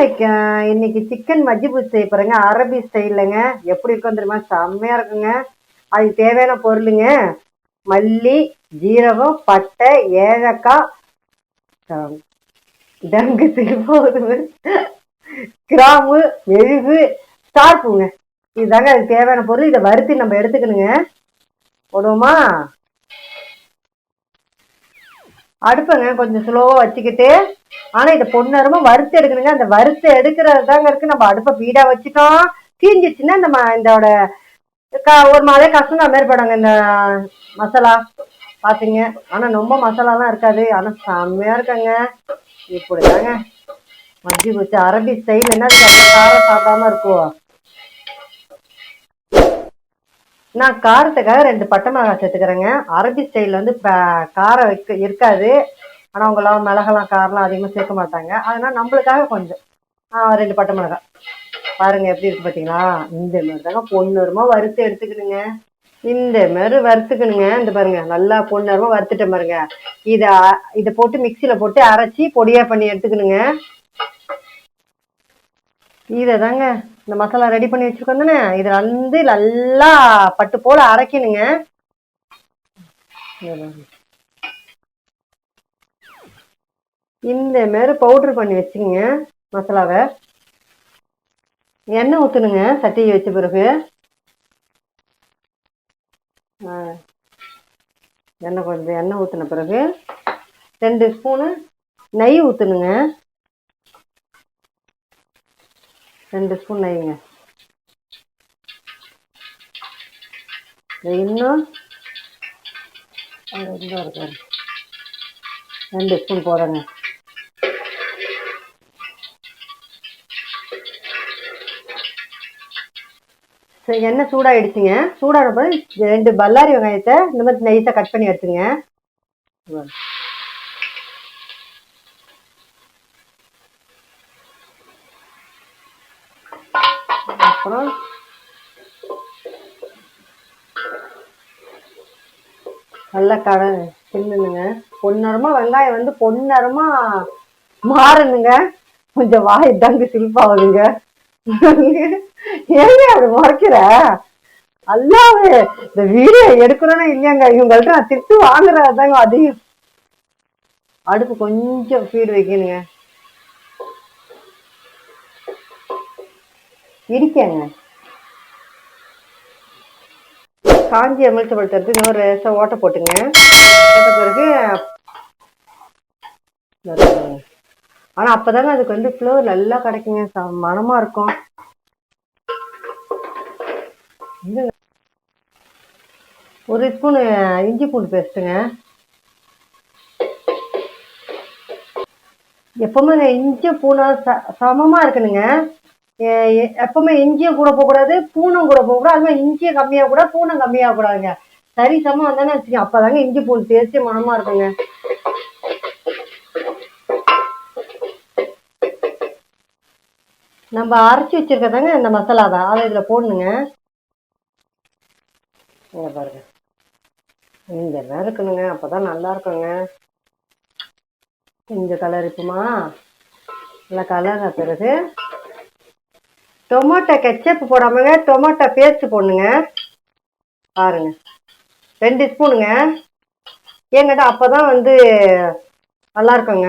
வைக்க இன்னைக்கு சிக்கன் மஜ்ஜி பூச்சி செய்ய போறேங்க. அரபி ஸ்டைலுங்க எப்படி இருக்கும் தெரியுமா? செம்மையா இருக்குங்க. அதுக்கு தேவையான பொருளுங்க. மல்லி ஜீரகம் பட்டை ஏலக்காய். டங்கு திருப்போதுமை கிராம்பு மெழுகு ஸ்டார் இதுதாங்க அதுக்கு தேவையான பொருள். இதை வறுத்து நம்ம எடுத்துக்கணுங்க. போடுவோமா? அடுப்பங்க கொஞ்சம் ஸ்லோவாக வச்சுக்கிட்டு ஆனால் இதை பொன்னரமா வறுத்து எடுக்கணுங்க. அந்த வறுத்து எடுக்கிறது தாங்க இருக்கு. நம்ம அடுப்பை பீடாக வச்சுட்டோம் தீஞ்சிச்சுன்னா இந்த ம- இதோட கா ஒரு மாதிரி கசங்க மாதிரி படுங்க இந்த மசாலா. பார்த்தீங்க ஆனால் ரொம்ப மசாலாலாம் இருக்காது. ஆனால் செம்மையாக இருக்காங்க. இப்படிதாங்க. மஜ்ஜி பூச்சி. அரபி ஸ்டைல் என்ன காரம் சாப்பிடாம இருக்கும். நான் காரத்துக்காக ரெண்டு பட்டை மிளகாய் சேர்த்துக்கிறேங்க. அரபி ஸ்டைலில் வந்து காரம் வைக்க இருக்காது. ஆனால் அவங்களாம் மிளகெல்லாம் காரெல்லாம் அதிகமாக சேர்க்க மாட்டாங்க. அதனால் நம்மளுக்காக கொஞ்சம். ரெண்டு பட்டை மிளகாய். பாருங்க எப்படி இருக்கு பார்த்தீங்களா இந்த மாதிரி தாங்க பொண்ணுரமா வறுத்து எடுத்துக்கணுங்க. இந்த மாதிரி வறுத்துக்கணுங்க. இந்த பாருங்க நல்லா பொண்ணுரமா வறுத்துட்டேன் பாருங்க. இதை இதை போட்டு மிக்சியில் போட்டு அரைச்சி பொடியா பண்ணி எடுத்துக்கணுங்க. இதை தாங்க இந்த மசாலா ரெடி பண்ணி வச்சிருக்கோம் தானே? இதில் வந்து நல்லா பட்டு போல அரைக்கணுங்க. இந்த மாரி பவுடர் பண்ணி வச்சுங்க மசாலாவை. எண்ணெய் ஊற்றணுங்க சட்டியை வச்ச பிறகு. ஆ. எண்ணெய் கொஞ்சம் எண்ணெய் ஊற்றின பிறகு. ரெண்டு ஸ்பூனு நெய் ஊற்றணுங்க ரெண்டு ஸ்பூன் நெய்ங்க. இன்னும் அது இருக்கு. ரெண்டு ஸ்பூன் போடுறேங்க சரி எண்ணெய் சூடாயிடுச்சுங்க. சூடான ரெண்டு பல்லாரி வெங்காயத்தை இந்த மாதிரி நைஸாக கட் பண்ணி எடுத்துங்க அப்புறம்? நல்லா கட தின்னுங்க. பொன்னரமா வெங்காயம் வந்து பொன்னரமா மாறணுங்க. கொஞ்சம் வாய் தங்கு சிரிப்பாகுதுங்க. ஏங்க அப்படி முறைக்கிற? அல்லாவே இந்த வீடியோ எடுக்கணும்னா இல்லையாங்க? இவங்கள்ட்ட நான் திட்டு வாங்குறதாங்க அதிகம். அடுப்பு கொஞ்சம் ஃபீடு வைக்கணுங்க. இருக்கேங்க காஞ்சி எமிழ்ச்சி படுத்துறது இன்னொரு லேசாக ஓட்டை போட்டுங்க. போட்ட பிறகு ஆனால் அப்போதாங்க அதுக்கு வந்து ஃப்ளோர் நல்லா கிடைக்குங்க. ச- இருக்கும். ஒரு ஸ்பூனு இஞ்சி பூண்டு பேஸ்ட்டுங்க. எப்பவுமே இஞ்சி பூனை ச சமமாக இருக்கணுங்க. எப்பவுமே இஞ்சியும் கூட போகக்கூடாது பூனம் கூட போகக்கூடாது. அது மாதிரி இஞ்சியும் கம்மியாக கூட பூனம் கம்மியாக கூடாதுங்க. சரி சமம் வந்தானே வச்சுக்கோங்க. அப்போதாங்க இஞ்சி பூண்டு டேஸ்ட்டு மனமாக இருக்குங்க. நம்ம அரைச்சி வச்சிருக்கதாங்க இந்த மசாலா தான். அதை இதில் போடணுங்க. இங்கே பாருங்க. இந்த மாதிரி இருக்கணுங்க. அப்பதான் நல்லா இருக்குங்க. இந்த கலர் இருக்குமா நல்லா கலர் பிறகு டொமேட்டோ கெச்சப் போடாமங்க டொமேட்டோ பேஸ்ட் போடணுங்க பாருங்க. ரெண்டு ஸ்பூனுங்க. ஏங்கடா அப்பதான் வந்து நல்லா இருக்குங்க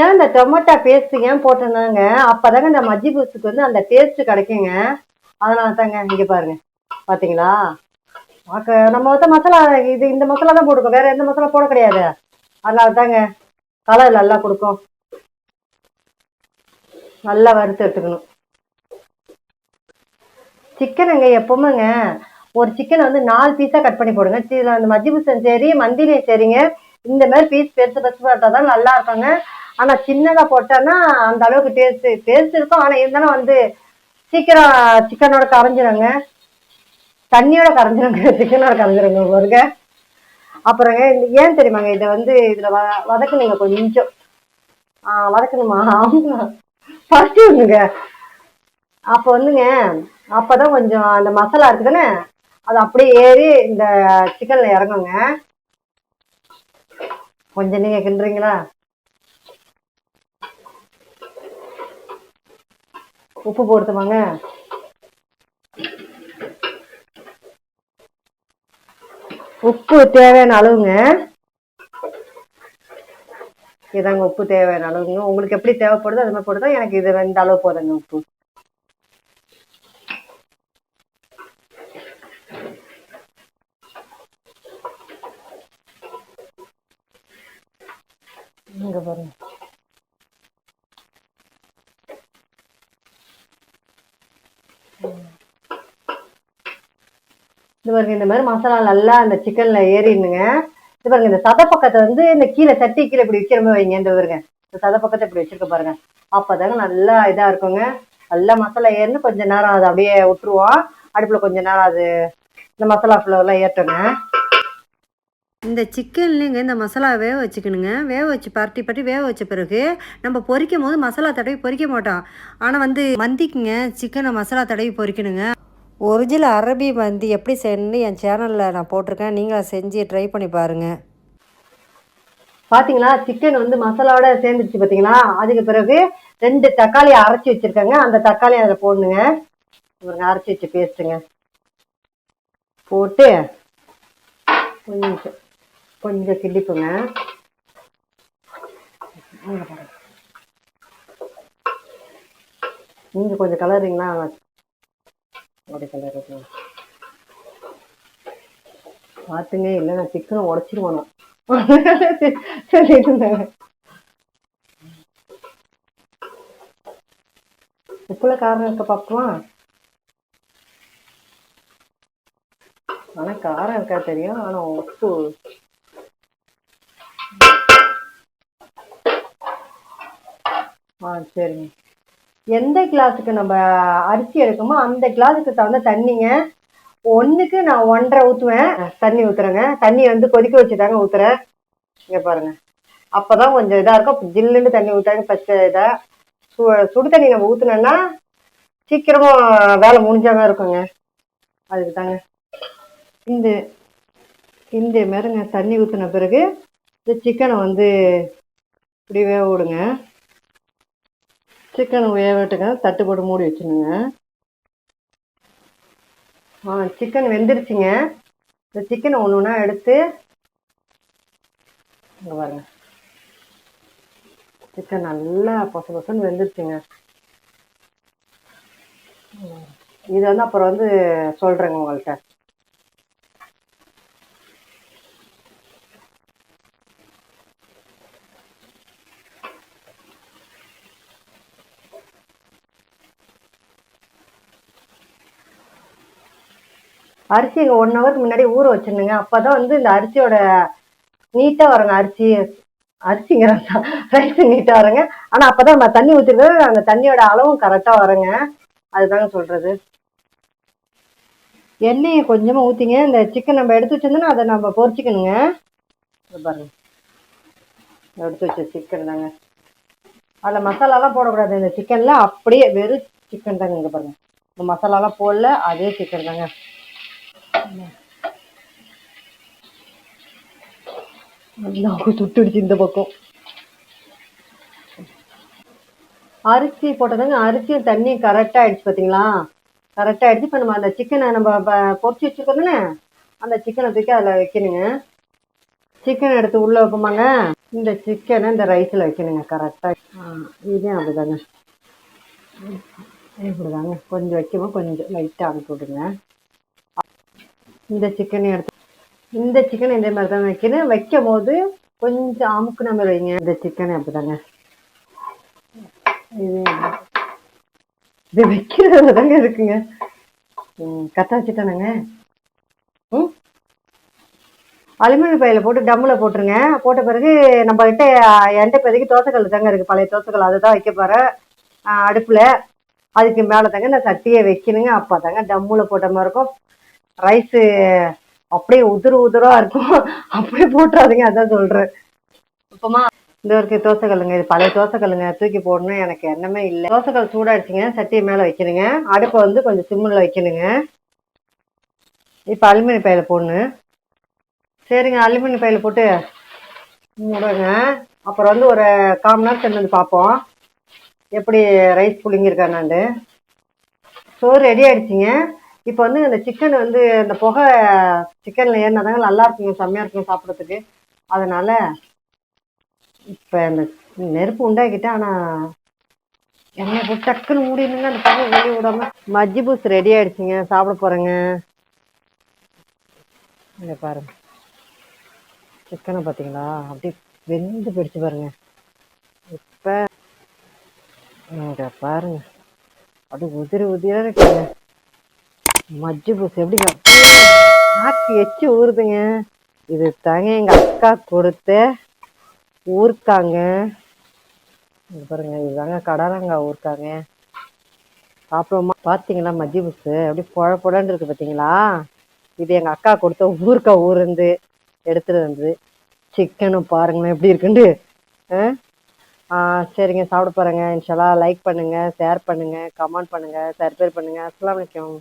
ஏன் இந்த டொமேட்டோ பேஸ்ட்டு ஏன் போட்டேனாங்க அப்பதாங்க இந்த மஜ்ஜி பூசுக்கு வந்து அந்த டேஸ்ட்டு கிடைக்குங்க. அதனால தாங்க இங்கே பாருங்க. பார்த்தீங்களா பார்க்க நம்ம வந்து மசாலா இது இந்த மசாலா தான் போட்டுக்கோம். வேறு எந்த மசாலா போட கிடையாது. அதனால தாங்க கலர் நல்லா கொடுக்கும். நல்லா வறுத்து எடுத்துக்கணும். சிக்கனுங்க எப்பவுமேங்க ஒரு சிக்கனை வந்து நாலு பீஸா கட் பண்ணி போடுங்க. சி- அந்த மஜ்ஜி சரி மந்திலையும் சரிங்க இந்த மாதிரி பீஸ் பெருசு பெருசு போட்டால் தான் நல்லா இருக்குங்க. ஆனால் சின்னதாக போட்டோன்னா அந்த அளவுக்கு டேஸ்ட்டு டேஸ்ட் இருக்கும். ஆனால் இருந்தாலும் வந்து சீக்கிரம் சிக்கனோட கரைஞ்சிருங்க. தண்ணியோட கரைஞ்சிருங்க. சிக்கனோட கரைஞ்சிருங்க பாருங்க. அப்புறங்க இந்த ஏன் தெரியுமாங்க இதை வந்து இதில் வ வதக்கணுங்க கொஞ்சம். ஆ, வதக்கணுமா? ஆமாம் ஃபர்ஸ்ட் வந்துங்க அப்போ வந்துங்க அப்பதான் கொஞ்சம் அந்த மசாலா இருக்கு தானே அது அப்படியே ஏறி இந்த சிக்கன்ல இறங்குங்க. கொஞ்சம் நீங்க கிண்டுறீங்களா? உப்பு போடுத்துமாங்க உப்பு தேவையான அளவுங்க. இதாங்க உப்பு தேவையான அளவுங்க. உங்களுக்கு எப்படி தேவைப்படுதோ அது மாதிரி போடுதா எனக்கு இது இந்த அளவு போதுங்க உப்பு. இங்க பாருங்க. இது பாருங்க இந்த மாதிரி மசாலா நல்லா அந்த சிக்கன்ல ஏறிடுங்க இது பாருங்க இந்த சத பக்கத்தை வந்து இந்த கீழே சட்டி கீழே இப்படி வைக்கிறமே வைங்க இந்த பாருங்க. இந்த சத பக்கத்தை இப்படி வச்சிருக்க பாருங்க. அப்பதாங்க நல்லா இதா இருக்குங்க. நல்லா மசாலா ஏறினு கொஞ்ச நேரம் அதை அப்படியே விட்டுருவோம். அடுப்புல கொஞ்ச நேரம் அது இந்த மசாலா ஃபுல்லெல்லாம் ஏற்றோங்க. இந்த சிக்கன்லேங்க இந்த மசாலா வேக வச்சுக்கணுங்க. வேக வச்சு பரட்டி பரட்டி வேக வச்ச பிறகு நம்ம பொரிக்கும் போது மசாலா தடவி பொரிக்க மாட்டோம். ஆனால் வந்து மந்திக்குங்க சிக்கனை மசாலா தடவி பொரிக்கணுங்க. ஒரிஜினல் அரபி மந்தி எப்படி செய்யணும்னு என் சேனலில் நான் போட்டிருக்கேன். நீங்களும் செஞ்சு ட்ரை பண்ணி பாருங்கள் பார்த்தீங்களா சிக்கன் வந்து மசாலாவோட சேர்ந்துருச்சு பார்த்தீங்களா அதுக்கு பிறகு ரெண்டு தக்காளி அரைச்சி வச்சுருக்கேங்க. அந்த தக்காளி அதில் போடணுங்க இவருங்க அரைச்சி வச்சு பேஸ்ட்டுங்க போட்டு கொஞ்சம் கொஞ்சம் கிள்ளிப்புங்க. நீங்கள் கொஞ்சம் கலருங்களா ஒரு கலர் பார்த்துங்க இல்லை நான் சிக்கனை உடச்சிருவானோ? உப்புல காரம் இருக்க பார்ப்போமா. ஆனா காரம் இருக்கா தெரியும் ஆனா உப்பு. ஆ சரிங்க. எந்த கிளாஸுக்கு நம்ம அரிசி எடுக்கமோ அந்த கிளாஸுக்கு தகுந்த தண்ணிங்க. ஒன்றுக்கு நான் ஒன்றரை ஊற்றுவேன் தண்ணி ஊற்றுறேங்க தண்ணி வந்து கொதிக்க வச்சு தாங்க இங்கே பாருங்க. அப்போ தான் கொஞ்சம் இதாக இருக்கும். ஜில்லுன்னு தண்ணி ஊற்றாங்க பச்சை இதாக சு சுடு தண்ணி நம்ம ஊற்றுனோன்னா சீக்கிரமாக வேலை முடிஞ்சாமல் இருக்குங்க. அதுக்கு தாங்க இந்த இந்த மாதிரிங்க தண்ணி ஊற்றின பிறகு இந்த சிக்கனை வந்து இப்படி வேக விடுங்க சிக்கனை வேக விட்டுங்க தட்டு மூடி வச்சுருங்க. ஆ சிக்கன் வெந்துருச்சுங்க. இந்த சிக்கனை ஒன்று ஒன்றா எடுத்து இங்கே பாருங்க. சிக்கன் நல்லா பொச பொசன்னு வெந்துருச்சுங்க. இது வந்து அப்புறம் வந்து சொல்கிறேங்க உங்கள்கிட்ட அரிசி ஒன் ஹவருக்கு முன்னாடி ஊற வச்சிருந்துங்க அப்போதான் வந்து இந்த அரிசியோட நீட்டாக வருங்க. அரிசி அரிசிங்கிற ரைஸ் நீட்டாக வருங்க. ஆனால் அப்போதான் நம்ம தண்ணி ஊற்றிருக்கோம் அந்த தண்ணியோட அளவும் கரெக்டாக வருங்க. அதுதாங்க சொல்கிறது எண்ணெயை கொஞ்சமாக ஊற்றிங்க இந்த சிக்கன் நம்ம எடுத்து வச்சிருந்தோன்னா அதை நம்ம பொரிச்சிக்கணுங்க பாருங்க. எடுத்து வச்ச சிக்கன் தாங்க. அதில் மசாலாலாம் போடக்கூடாது. இந்த சிக்கனில் அப்படியே வெறும் சிக்கன் தாங்க இங்கே பாருங்க. இந்த மசாலாலாம் போடல அதே சிக்கன் தாங்க. நல்லா சுட்டுடுச்சு இந்த பக்கம். அரிசி போட்டதுங்க அரிசியும் தண்ணியும் கரெக்டாக ஆயிடுச்சு பார்த்தீங்களா கரெக்டாக ஆயிடுச்சு. இப்போ நம்ம அந்த சிக்கனை நம்ம ப- பொரிச்சு வச்சுருக்கோம்ல அந்த சிக்கனை தூக்கி அதில் வைக்கணுங்க. சிக்கன் எடுத்து உள்ளே வைப்போமாங்க. இந்த சிக்கனை இந்த ரைஸில் வைக்கணுங்க கரெக்டாக இதையும் அப்படிதாங்க. இப்படிதாங்க கொஞ்சம் வைக்கணும் கொஞ்சம் லைட்டாக அனுப்பி விடுங்க. இந்த சிக்கனை எடுத்து இந்த சிக்கன் இதே மாதிரி தான் வைக்கணும். வைக்கும் போது கொஞ்சம் அமுக்குன மாதிரி வைங்க. இந்த சிக்கனை அப்படிதாங்க. இது இது வைக்கிறது தாங்க இருக்குங்க. ம், கத்த வச்சுட்டானுங்க. ம்? அலுமினியம் பையில போட்டு டம்மில் போட்டுருங்க. போட்ட பிறகு நம்ம கிட்ட என்கிட்ட இப்போதைக்கு தோசைக்கல் தாங்க இருக்கு. பழைய தோசைக்கல் அதை தான் வைக்க போகிறேன் அடுப்பில். அதுக்கு மேலே தாங்க இந்த சட்டியை வைக்கணுங்க. அப்போ தாங்க டம்மில் போட்ட மாதிரி இருக்கும். ரைஸு அப்படியே உதிரு உதிரா இருக்கும். அப்படியே போட்டுறாதீங்க அதான் சொல்கிறேன் இப்போமா இந்த ஒரு தோசைக்கல்லுங்க இது பழைய தோசைக்கல்லுங்க தூக்கி போடணும் எனக்கு எண்ணமே இல்லை. தோசைக்கல் சூடாயிடுச்சுங்க சட்டியை மேலே வைக்கணுங்க. அடுப்பை வந்து கொஞ்சம் சிம்மில் வைக்கணுங்க. இப்போ அலுமினிய பையில போடணும். சரிங்க அலுமினிய பையில போட்டு மூடுங்க. அப்புறம் வந்து ஒரு கால் நேரம் சென்று வந்து பார்ப்போம். எப்படி ரைஸ் புளிங்கிருக்கானாண்டு சோறு ரெடி ஆயிடுச்சுங்க. இப்போ வந்து அந்த சிக்கன் வந்து இந்த புகை சிக்கனில் ஏறினாதாங்க நல்லா இருக்குங்க செம்மையாக இருக்குங்க சாப்பிட்றதுக்கு. அதனால இப்போ அந்த நெருப்பு உண்டாக்கிட்டேன் ஆனால் எண்ணெய் போட்டு டக்குன்னு மூடிடுங்க அந்த புகை வெளியே விடாம மஜ்ஜி பூஸ் ரெடி ஆயிடுச்சுங்க சாப்பிட போகிறேங்க இங்க பாருங்க. சிக்கனை பார்த்தீங்களா அப்படியே வெந்து பிடிச்சி பாருங்க. இப்போ இங்க பாருங்க. அது உதிரி உதிரா இருக்குங்க. மஜ்ஜி பூஸ் எப்படிங்க? நாக்கு எச்சு ஊறுதுங்க. இது தாங்க எங்க அக்கா கொடுத்த ஊர்க்காங்க இங்க பாருங்க இதுதாங்க கடலங்காய் ஊர்க்காங்க சாப்பிடுவோமா? பார்த்தீங்களா மஜ்ஜி பூஸ்? அப்படி புழ புழன்னு இருக்கு பார்த்தீங்களா இது எங்க அக்கா கொடுத்த ஊர்க்காய் ஊருந்து எடுத்துட்டு வந்து சிக்கனும் பாருங்களேன் எப்படி இருக்குண்டு ஆ? ஆ சரிங்க சாப்பிட போகிறேங்க இன்ஷாலா லைக் பண்ணுங்க ஷேர் பண்ணுங்க கமெண்ட் பண்ணுங்க சர்பேர் பண்ணுங்க. அஸ்லாம் வலைக்கம்